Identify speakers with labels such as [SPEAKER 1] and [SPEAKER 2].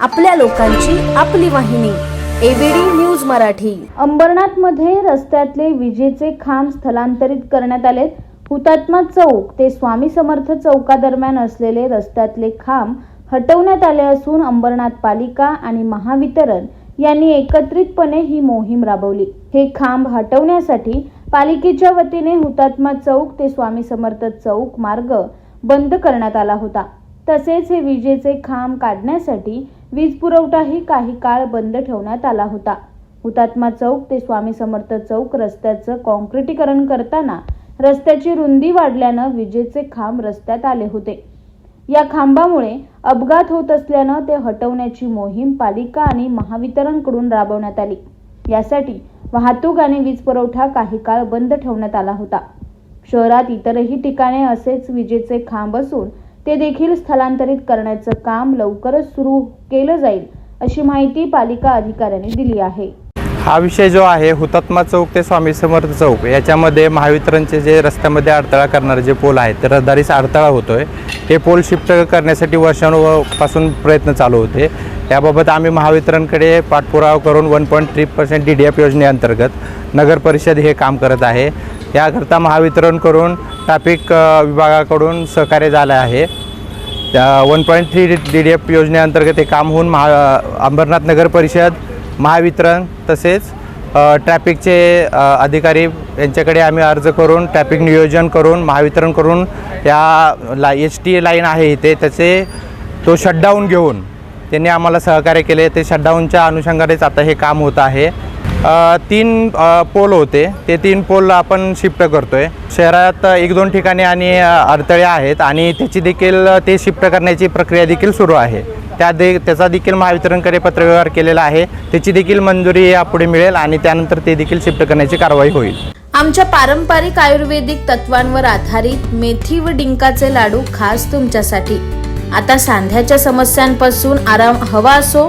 [SPEAKER 1] आपल्या लोकांची आपली वाहिनी एबीडी न्यूज मराठी.
[SPEAKER 2] अंबरनाथमध्ये रस्त्यातले विजेचे खांब स्थलांतरित करण्यात आले. हुतात्मा चौक ते स्वामी समर्थ चौकादरम्यान असलेले रस्त्यातले खांब हटवण्यात आले असून अंबरनाथ पालिका आणि महावितरण यांनी एकत्रितपणे ही मोहीम राबवली. हे खांब हटवण्यासाठी पालिकेच्या वतीने हुतात्मा चौक ते स्वामी समर्थ चौक मार्ग बंद करण्यात आला होता. तसेच हे विजेचे खांब काढण्यासाठी वीज पुरवठाही काही काळ बंद ठेवण्यात आला होता. हुतात्मा चौक ते स्वामी समर्थ चौक रस्त्याचं कॉन्क्रिटीकरण करताना रस्त्याची रुंदी वाढल्यानं विजेचे खांब रस्त्यात आले होते. या खांबामुळे अपघात होत असल्यानं ते हटवण्याची मोहीम पालिका आणि महावितरणकडून राबवण्यात आली. यासाठी वाहतूक आणि वीज पुरवठा काही काळ बंद ठेवण्यात आला होता. शहरात इतरही ठिकाणे असेच विजेचे खांब असून ते देखील स्थलांतरित करण्याचं काम लवकरच सुरू केलं जाईल अशी माहिती पालिका अधिकाऱ्यांनी दिली आहे.
[SPEAKER 3] हा विषय जो आहे हुतात्मा चौक ते स्वामी समर्थ चौक याच्यामध्ये महावितरणचे जे रस्त्यामध्ये अडथळा करणारे जे पोल आहेत ते रहदारीस अडथळा होतोय. हे पोल शिफ्ट करण्यासाठी वर्षांपासून प्रयत्न चालू होते. याबाबत आम्ही महावितरणकडे पाठपुरावा करून one point three percent D D F योजनेअंतर्गत नगर परिषद हे काम करत आहे. याकरता महावितरण करून ट्रॅफिक विभागाकडून सहकार्य झालं आहे. One point three D D F योजनेअंतर्गत हे काम होऊन महा अंबरनाथ नगर परिषद महावितरण तसेच ट्रॅफिकचे अधिकारी यांच्याकडे आम्ही अर्ज करून ट्रॅफिक नियोजन करून महावितरण करून या ला एच टी लाईन आहे इथे त्याचे तो शटडाऊन घेऊन त्यांनी आम्हाला सहकार्य केले. ते शटडाऊनच्या अनुषंगानेच आता हे काम होत आहे. तीन पोल होते. ते तीन पोल आपण शिफ्ट करतोय. शहरात एक दोन ठिकाणी आणि अडथळे आहेत आणि त्याची देखील ते शिफ्ट करण्याची प्रक्रिया देखील सुरू आहे. त्या दे त्याचा देखील महावितरणकडे पत्रव्यवहार केलेला आहे. त्याची देखील मंजुरी यापुढे मिळेल आणि त्यानंतर ते देखील शिफ्ट करण्याची कारवाई होईल.
[SPEAKER 1] आमच्या पारंपरिक आयुर्वेदिक तत्वांवर आधारित मेथी व डिंकाचे लाडू खास तुमच्यासाठी. आता सांध्याच्या समस्यांपासून आराम हवा असो